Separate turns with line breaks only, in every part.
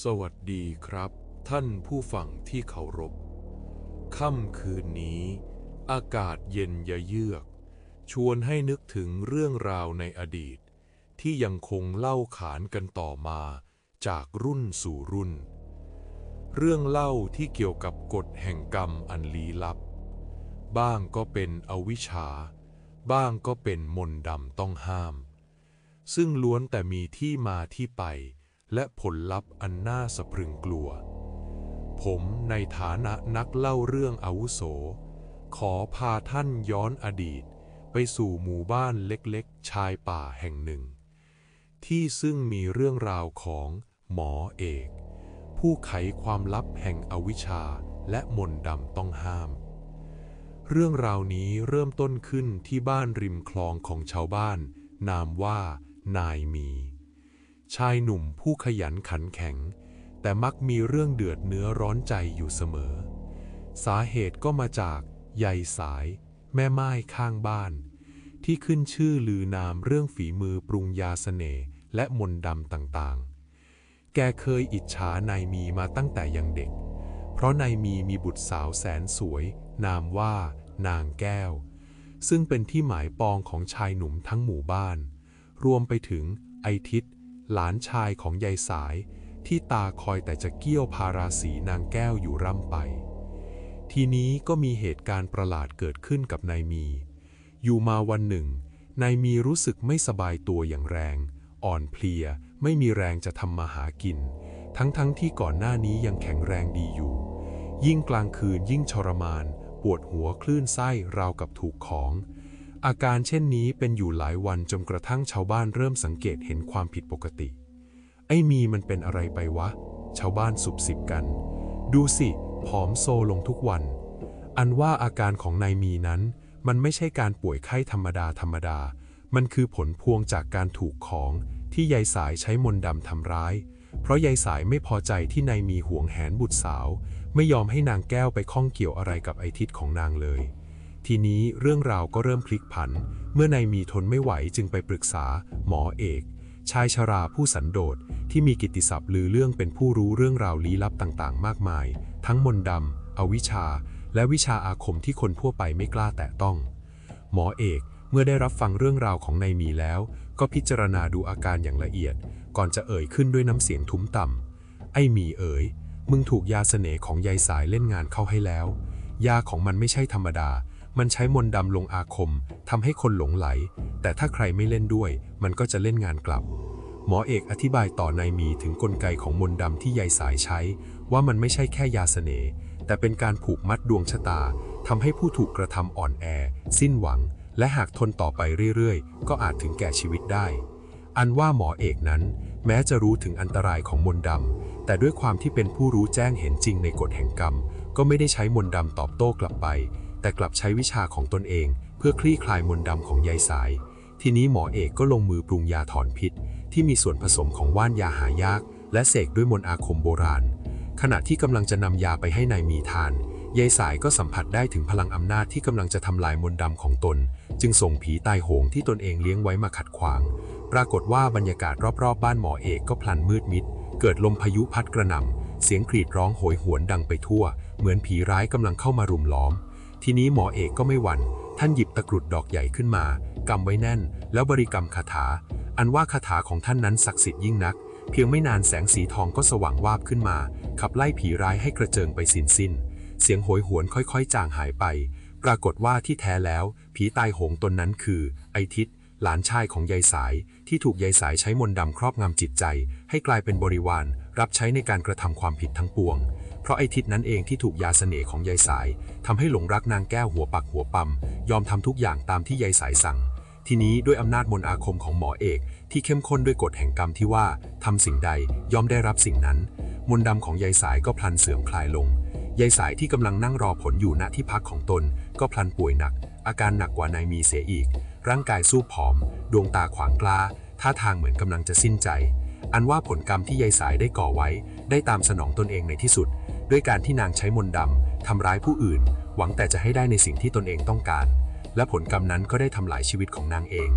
สวัสดีครับ ท่านผู้ฟังที่เคารพ ค่ำคืนนี้ อากาศเย็นยะเยือก ชวนให้นึกถึงเรื่องราวในอดีต ที่ยังคงเล่าขานกันต่อมาจากรุ่นสู่รุ่น เรื่องเล่าที่เกี่ยวกับกฎแห่งกรรมอันลี้ลับ บ้างก็เป็นอวิชชา บ้างก็เป็นมนต์ดำต้องห้าม ซึ่งล้วนแต่มีที่มาที่ไป และผลลัพธ์อันน่าสะพรึงกลัว ผมในฐานะนักเล่าเรื่องอาวุโส ขอพาท่านย้อนอดีต ไปสู่หมู่บ้านเล็กๆ ชายป่าแห่งหนึ่ง ที่ซึ่งมีเรื่องราวของหมอเอก ผู้ไขความลับแห่งอวิชชาและมนต์ดำต้องห้าม เรื่องราวนี้เริ่มต้นขึ้นที่บ้านริมคลองของชาวบ้าน นามว่านายมี ชายหนุ่มผู้ขยันขันแข็ง แต่มักมีเรื่องเดือดเนื้อร้อนใจอยู่เสมอ สาเหตุก็มาจากยายสาย แม่ไม้ข้างบ้าน ที่ขึ้นชื่อลือนามเรื่องฝีมือปรุงยาเสน่ห์และมนต์ดำต่างๆ แกเคยอิจฉานายมีมาตั้งแต่ยังเด็ก เพราะนายมีมีบุตรสาวแสนสวย นามว่านางแก้ว ซึ่งเป็นที่หมายปองของชายหนุ่มทั้งหมู่บ้าน รวมไปถึงไอทิศ หลานชายของยายสายที่ตาคอยแต่จะเกี้ยวพาราสีนางแก้วอยู่ร่ำไป ทีนี้ก็มีเหตุการณ์ประหลาดเกิดขึ้นกับนายมี อยู่มาวันหนึ่ง นายมีรู้สึกไม่สบายตัวอย่างแรง อ่อนเพลีย ไม่มีแรงจะทำมาหากิน ทั้งๆทที่ก่อนหน้านี้ยังแข็งแรงดีอยู่ ยิ่งกลางคืนยิ่งทรมาน ปวดหัวคลื่นไส้ราวกับถูกของ อาการเช่นนี้เป็นอยู่หลายวันจนกระทั่งชาวบ้านเริ่มสังเกตเห็นความผิดปกติ ไอ้มีมันเป็นอะไรไปวะ ชาวบ้านสุบสิบกัน ดูสิ ผอมโซลงทุกวัน อันว่าอาการของนายมีนั้น มันไม่ใช่การป่วยไข้ธรรมดาธรรมดา มันคือผลพวงจากการถูกของที่ยายสายใช้มนต์ดำทำร้าย เพราะยายสายไม่พอใจที่นายมีห่วงแหนบุตรสาว ไม่ยอมให้นางแก้วไปข้องเกี่ยวอะไรกับไอทิศของนางเลย ทีนี้เรื่องราวก็เริ่มพลิกผัน เมื่อนายมีทนไม่ไหวจึงไปปรึกษา หมอเอก ชายชราผู้สันโดษที่มีกิตติศัพท์ลือเรื่องเป็นผู้รู้เรื่องราวลี้ลับต่างๆ มากมาย ทั้งมนต์ดำอวิชชา และวิชาอาคมที่คนทั่วไปไม่กล้าแตะต้อง หมอเอกเมื่อได้รับฟังเรื่องราวของนายมีแล้ว ก็พิจารณาดูอาการอย่างละเอียด ก่อนจะเอ่ยขึ้นด้วยน้ำเสียงทุ้มต่ำไอ้มีเอ๋ยมึงถูกยาเสน่ห์ของยายสายเล่นงานเข้าให้แล้ว ยาของมันไม่ใช่ธรรมดา มันใช้มนต์ดำลงอาคมทำให้คนหลงไหล แต่ถ้าใครไม่เล่นด้วย มันก็จะเล่นงานกลับ หมอเอกอธิบายต่อนายมีถึงกลไกของมนต์ดำที่ยายสายใช้ ว่ามันไม่ใช่แค่ยาเสน่ห์แต่เป็นการผูกมัดดวงชะตาทำให้ผู้ถูกกระทำอ่อนแอ สิ้นหวัง และหากทนต่อไปเรื่อยๆ ก็อาจถึงแก่ชีวิตได้ อันว่าหมอเอกนั้น แม้จะรู้ถึงอันตรายของมนต์ดำแต่ด้วยความที่เป็นผู้รู้แจ้งเห็นจริงในกฎแห่งกรรม ก็ไม่ได้ใช้มนต์ดำตอบโต้กลับไป แต่กลับใช้วิชาของตนเอง เพื่อคลี่คลายมนต์ดำของยายสาย ทีนี้หมอเอกก็ลงมือปรุงยาถอนพิษ ที่มีส่วนผสมของว่านยาหายาก และเสกด้วยมนต์อาคมโบราณ ขณะที่กำลังจะนำยาไปให้นายมีทานยายสายก็สัมผัสได้ถึงพลังอำนาจที่กำลังจะทำลายมนต์ดำของตน จึงส่งผีตายโหงที่ตนเองเลี้ยงไว้มาขัดขวาง ปรากฏว่าบรรยากาศรอบๆบบ้านหมอเอกก็พลันมืดมิด เกิดลมพายุพัดกระหน่ำเสียงกรีดร้องโหยหวนดังไปทั่ว เหมือนผีร้ายกำลังเข้ามารุมล้อม ทีนี้หมอเอกก็ไม่หวัน่น ท่านหยิบตะกรุดดอกใหญ่ขึ้นมากำไว้แน่น แล้วบริกรรมคาถา อันว่าคาถาของท่านนั้นศักดิ์สิทธิ์ยิ่งนัก เพียงไม่นานแสงสีทองก็สว่างวาบขึ้นมา ขับไล่ผีร้ายให้กระเจิงไปสิ้นสิ้น เสียงโหยหวนค่อยๆ จางหายไป ปรากฏว่าที่แท้แล้ว ผีตายโหงตนนั้นคือ ไอทิศหลานชายของยายสาย ที่ถูกยายสายใช้มนต์ดำครอบงำจิตใจ ให้กลายเป็นบริวารรับใช้ในการกระทำความผิดทั้งปวง เพราะไอทิศนั้นเองที่ถูกยาเสน่ห์ของยายสายทำให้หลงรักนางแก้วหัวปักหัวปั๊มยอมทำทุกอย่างตามที่ยายสายสั่ง ทีนี้ด้วยอำนาจมนต์อาคมของหมอเอก ที่เข้มข้นด้วยกฎแห่งกรรมที่ว่าทำสิ่งใดย่อมได้รับสิ่งนั้น มนต์ดำของยายสายก็พลันเสื่อมคลายลงยายสายที่กำลังนั่งรอผลอยู่ณที่พักของตน ก็พลันป่วยหนัก อาการหนักกว่านายมีเสียอีก ร่างกายสู้ผอม ดวงตาขวางกล้าท่าทางเหมือนกำลังจะสิ้นใจอันว่าผลกรรมที่ยายสายได้ก่อไว้ ได้ตามสนองตนเองในที่สุด ด้วยการที่นางใช้มนต์ดำทำร้ายผู้อื่น หวังแต่จะให้ได้ในสิ่งที่ตนเองต้องการ และผลกรรมนั้นก็ได้ทำลายชีวิตของนางเอง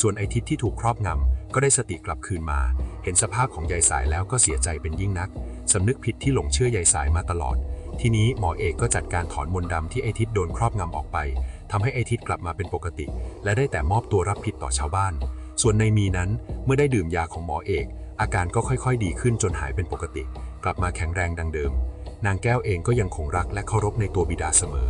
ส่วนไอทิศที่ถูกครอบงำก็ได้สติกลับคืนมา เห็นสภาพของยายสายแล้วก็เสียใจเป็นยิ่งนักสำนึกผิดที่หลงเชื่อยายสายมาตลอด ทีนี้หมอเอกก็จัดการถอนมนต์ดำที่ไอทิศโดนครอบงำออกไปทำให้ไอทิศกลับมาเป็นปกติ และได้แต่มอบตัวรับผิดต่อชาวบ้าน ส่วนในมีนั้นเมื่อได้ดื่มยาของหมอเอก อาการก็ค่อยๆ ดีขึ้นจนหายเป็นปกติ กลับมาแข็งแรงดังเดิม นางแก้วเองก็ยังคงรักและเคารพในตัวบิดาเสมอ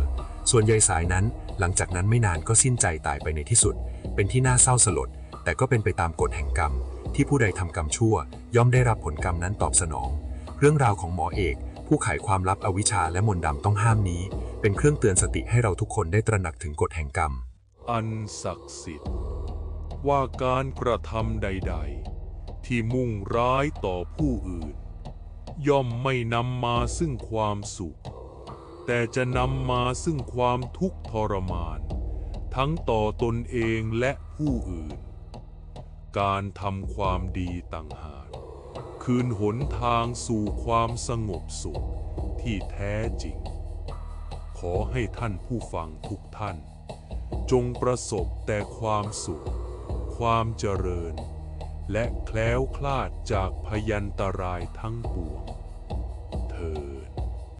ส่วนยายสายนั้นหลังจากนั้นไม่นานก็สิ้นใจตายไปในที่สุด เป็นที่น่าเศร้าสลด แต่ก็เป็นไปตามกฎแห่งกรรม ที่ผู้ใดทำกรรมชั่ว ย่อมได้รับผลกรรมนั้นตอบสนอง เรื่องราวของหมอเอก ผู้ไขความลับอวิชชาและมนต์ดำต้องห้ามนี้ เป็นเครื่องเตือนสติให้เราทุกคนได้ตระหนักถึงกฎแห่งกรรม
อันศักดิ์สิทธิ์ ว่าการกระทำใด ๆ ที่มุ่งร้ายต่อผู้อื่น ย่อมไม่นำมาซึ่งความสุข แต่จะนำมาซึ่งความทุกข์ทรมาน ทั้งต่อตนเองและผู้อื่น การทำความดีต่างหากคืนหนทางสู่ความสงบสุขที่แท้จริง ขอให้ท่านผู้ฟังทุกท่าน จงประสบแต่ความสุข ความเจริญ และแคล้วคลาดจากพยันตรายทั้งปวง เธอ